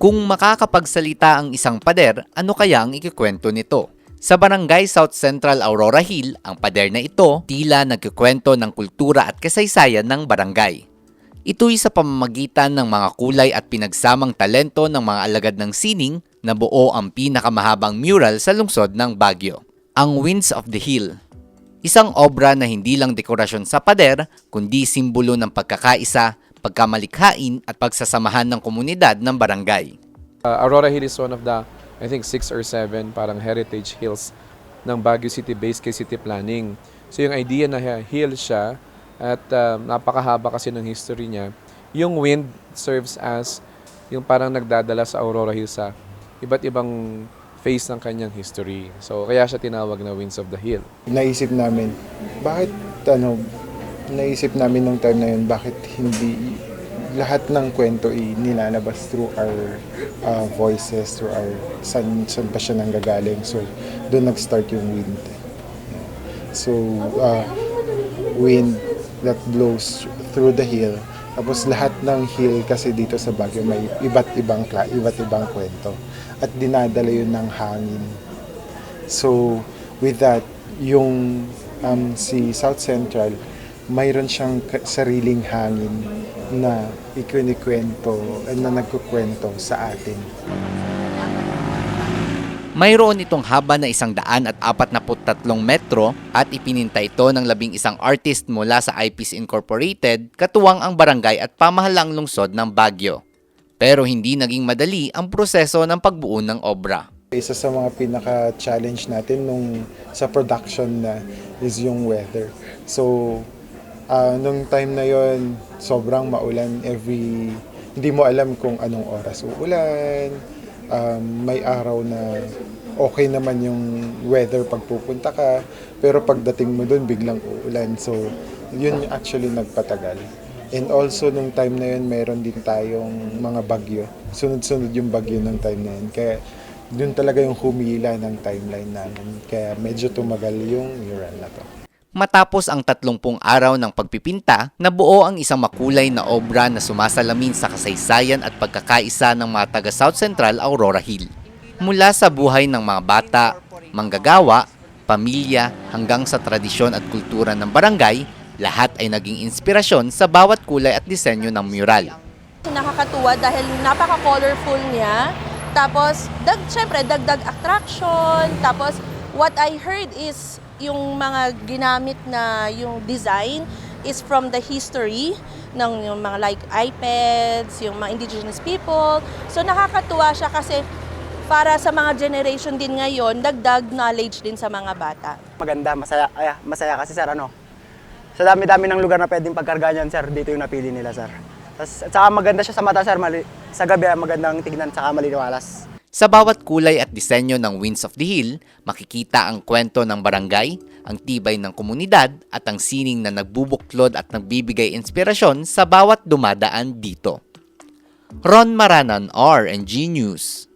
Kung makakapagsalita ang isang pader, ano kaya ang ikikwento nito? Sa Barangay South Central Aurora Hill, ang pader na ito tila nagkikwento ng kultura at kasaysayan ng barangay. Ito'y sa pamamagitan ng mga kulay at pinagsamang talento ng mga alagad ng sining na buo ang pinakamahabang mural sa lungsod ng Baguio. Ang Winds of the Hill. Isang obra na hindi lang dekorasyon sa pader, kundi simbolo ng pagkakaisa, pagkamalikhain at pagsasamahan ng komunidad ng barangay. Uh, Aurora Hill is one of the, I think, six or seven parang heritage hills ng Baguio City based kay city planning. So yung idea na hill siya at um, napakahaba kasi ng history niya, yung wind serves as yung parang nagdadala sa Aurora Hill sa iba't ibang phase ng kanyang history. So kaya siya tinawag na Winds of the Hill. naisip namin, bakit ano, naisip namin nung time na yun, bakit hindi lahat ng kwento i nilalabas through our uh, voices, through our, saan, saan pa siya nanggagaling. So, doon nag-start yung wind. So, uh, wind that blows through the hill. Tapos lahat ng hill kasi dito sa Baguio may iba't ibang kla, iba't ibang kwento. At dinadala yun ng hangin. So, with that, yung um, si South Central, mayroon siyang sariling hangin na ikinikwento, eh, na nagkukwento sa atin. Mayroon itong haba na isang daan at apat na tatlong metro at ipininta ito ng labing isang artist mula sa IPs Incorporated, katuwang ang barangay at pamahalang lungsod ng Baguio. Pero hindi naging madali ang proseso ng pagbuo ng obra. Isa sa mga pinaka-challenge natin nung sa production na is yung weather. So, ah, nung time na yon sobrang maulan every... Hindi mo alam kung anong oras uulan. Um, may araw na okay naman yung weather pag pupunta ka. Pero pagdating mo doon, biglang uulan. So, yun actually nagpatagal. And also, nung time na yun, meron din tayong mga bagyo. Sunod-sunod yung bagyo ng time na yun. Kaya, yun talaga yung humila ng timeline namin. Kaya medyo tumagal yung mural na to. Matapos ang 30 araw ng pagpipinta, nabuo ang isang makulay na obra na sumasalamin sa kasaysayan at pagkakaisa ng mga taga South Central Aurora Hill. Mula sa buhay ng mga bata, manggagawa, pamilya hanggang sa tradisyon at kultura ng barangay, lahat ay naging inspirasyon sa bawat kulay at disenyo ng mural. Nakakatuwa dahil napaka-colorful niya. Tapos, dag, syempre, dagdag attraction. Tapos, what I heard is yung mga ginamit na yung design is from the history ng yung mga like iPads, yung mga indigenous people. So, nakakatuwa siya kasi para sa mga generation din ngayon, dagdag knowledge din sa mga bata. maganda, masaya, ay, masaya kasi sir, ano, sa dami-dami ng lugar na pwedeng pagkarga niyan, sir, dito yung napili nila, sir. At saka maganda siya sa mata, sir, mali, sa gabi, ah, magandang tignan, saka maliliwalas. Sa bawat kulay at disenyo ng Winds of the Hill, makikita ang kwento ng barangay, ang tibay ng komunidad at ang sining na nagbubuklod at nagbibigay inspirasyon sa bawat dumadaan dito. Ron Maranan, R&G News.